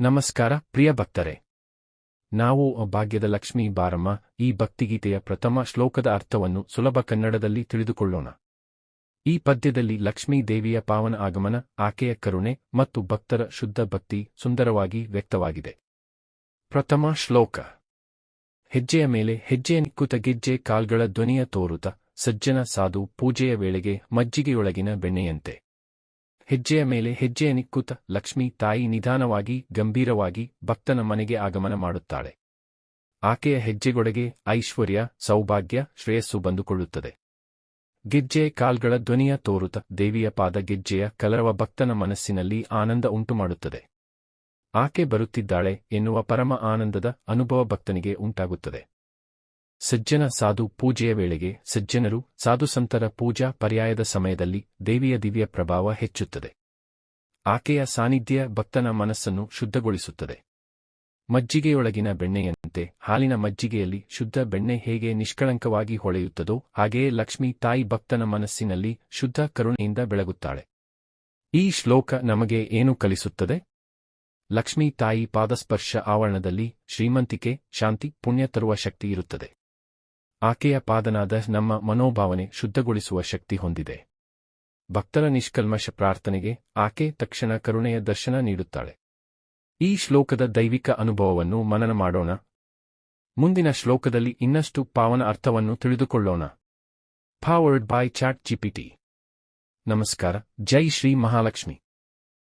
ನಮಸ್ಕಾರ, ಪ್ರಿಯ ಭಕ್ತರೇ. ನಾವು ಭಾಗ್ಯದ ಲಕ್ಷ್ಮೀ ಬಾರಮ್ಮ, ಈ ಭಕ್ತಿಗೀತೆಯ ಪ್ರಥಮ ಶ್ಲೋಕದ ಅರ್ಥವನ್ನು ಸುಲಭ ಕನ್ನಡದಲ್ಲಿ ತಿಳಿದುಕೊಳ್ಳೋಣ. ಈ ಪದ್ಯದಲ್ಲಿ ಲಕ್ಷ್ಮೀ ದೇವಿಯ ಪಾವನ ಆಗಮನ, ಆಕೆಯ ಕರುಣೆ ಮತ್ತು ಭಕ್ತರ ಶುದ್ಧ ಭಕ್ತಿ ಸುಂದರವಾಗಿ ವ್ಯಕ್ತವಾಗಿದೆ. ಪ್ರಥಮ ಶ್ಲೋಕ. ಹೆಜ್ಜೆಯ ಮೇಲೆ ಹೆಜ್ಜೆಯ ನಿಕ್ಕುತ ಗೆಜ್ಜೆ ಕಾಲ್ಗಳ ಧ್ವನಿಯ ತೋರುತ, ಸಜ್ಜನ ಸಾಧು ಪೂಜೆಯ ವೇಳೆಗೆ ಮಜ್ಜಿಗೆಯೊಳಗಿನ ಬೆಣ್ಣೆಯಂತೆ. ಹೆಜ್ಜೆಯ ಮೇಲೆ ಹೆಜ್ಜೆಯ ನಿಕ್ಕುತ ಲಕ್ಷ್ಮಿ ತಾಯಿ ನಿಧಾನವಾಗಿ, ಗಂಭೀರವಾಗಿ ಭಕ್ತನ ಮನೆಗೆ ಆಗಮನ ಮಾಡುತ್ತಾಳೆ. ಆಕೆಯ ಹೆಜ್ಜೆಗೊಳಗೆ ಐಶ್ವರ್ಯ, ಸೌಭಾಗ್ಯ, ಶ್ರೇಯಸ್ಸು ಬಂದುಕೊಳ್ಳುತ್ತದೆ. ಗೆಜ್ಜೆ ಕಾಲ್ಗಳ ಧ್ವನಿಯ ತೋರುತ ದೇವಿಯ ಪಾದ ಗೆಜ್ಜೆಯ ಕಲರವ ಭಕ್ತನ ಮನಸ್ಸಿನಲ್ಲಿ ಆನಂದ ಉಂಟುಮಾಡುತ್ತದೆ. ಆಕೆ ಬರುತ್ತಿದ್ದಾಳೆ ಎನ್ನುವ ಪರಮ ಆನಂದದ ಅನುಭವ ಭಕ್ತನಿಗೆ ಉಂಟಾಗುತ್ತದೆ. ಸಜ್ಜನ ಸಾಧು ಪೂಜೆಯ ವೇಳೆಗೆ ಸಜ್ಜನರು ಸಾಧುಸಂತರ ಪೂಜಾ ಪರ್ಯಾಯದ ಸಮಯದಲ್ಲಿ ದೇವಿಯ ದಿವ್ಯ ಪ್ರಭಾವ ಹೆಚ್ಚುತ್ತದೆ. ಆಕೆಯ ಸಾನ್ನಿಧ್ಯ ಭಕ್ತನ ಮನಸ್ಸನ್ನು ಶುದ್ಧಗೊಳಿಸುತ್ತದೆ. ಮಜ್ಜಿಗೆಯೊಳಗಿನ ಬೆಣ್ಣೆಯಂತೆ ಹಾಲಿನ ಮಜ್ಜಿಗೆಯಲ್ಲಿ ಶುದ್ಧ ಬೆಣ್ಣೆ ಹೇಗೆ ನಿಷ್ಕಳಂಕವಾಗಿ ಹೊಳೆಯುತ್ತದೋ ಹಾಗೆಯೇ ಲಕ್ಷ್ಮೀ ತಾಯಿ ಭಕ್ತನ ಮನಸ್ಸಿನಲ್ಲಿ ಶುದ್ಧ ಕರುಣೆಯಿಂದ ಬೆಳಗುತ್ತಾಳೆ. ಈ ಶ್ಲೋಕ ನಮಗೆ ಏನು ಕಲಿಸುತ್ತದೆ? ಲಕ್ಷ್ಮೀ ತಾಯಿ ಪಾದಸ್ಪರ್ಶ ಆವರಣದಲ್ಲಿ ಶ್ರೀಮಂತಿಕೆ, ಶಾಂತಿ, ಪುಣ್ಯ ತರುವ ಶಕ್ತಿ ಇರುತ್ತದೆ. ಆಕೆಯ ಪಾದನಾದ ನಮ್ಮ ಮನೋಭಾವನೆ ಶುದ್ಧಗೊಳಿಸುವ ಶಕ್ತಿ ಹೊಂದಿದೆ. ಭಕ್ತರ ನಿಷ್ಕಲ್ಮಶ ಪ್ರಾರ್ಥನೆಗೆ ಆಕೆ ತಕ್ಷಣ ಕರುಣೆಯ ದರ್ಶನ ನೀಡುತ್ತಾಳೆ. ಈ ಶ್ಲೋಕದ ದೈವಿಕ ಅನುಭವವನ್ನು ಮನನ ಮಾಡೋಣ. ಮುಂದಿನ ಶ್ಲೋಕದಲ್ಲಿ ಇನ್ನಷ್ಟು ಪಾವನ ಅರ್ಥವನ್ನು ತಿಳಿದುಕೊಳ್ಳೋಣ. ಫಾವರ್ಡ್ ಬೈ ಚಾಟ್ ಜಿಪಿಟಿ ನಮಸ್ಕಾರ, ಜೈ ಶ್ರೀ ಮಹಾಲಕ್ಷ್ಮಿ.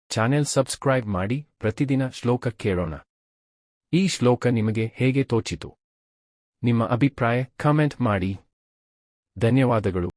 ಚಾನೆಲ್ ಸಬ್ಸ್ಕ್ರೈಬ್ ಮಾಡಿ ಪ್ರತಿದಿನ ಶ್ಲೋಕ ಕೇಳೋಣ. ಈ ಶ್ಲೋಕ ನಿಮಗೆ ಹೇಗೆ ತೋಚಿತು? ನಿಮ್ಮ ಅಭಿಪ್ರಾಯ ಕಾಮೆಂಟ್ ಮಾಡಿ. ಧನ್ಯವಾದಗಳು.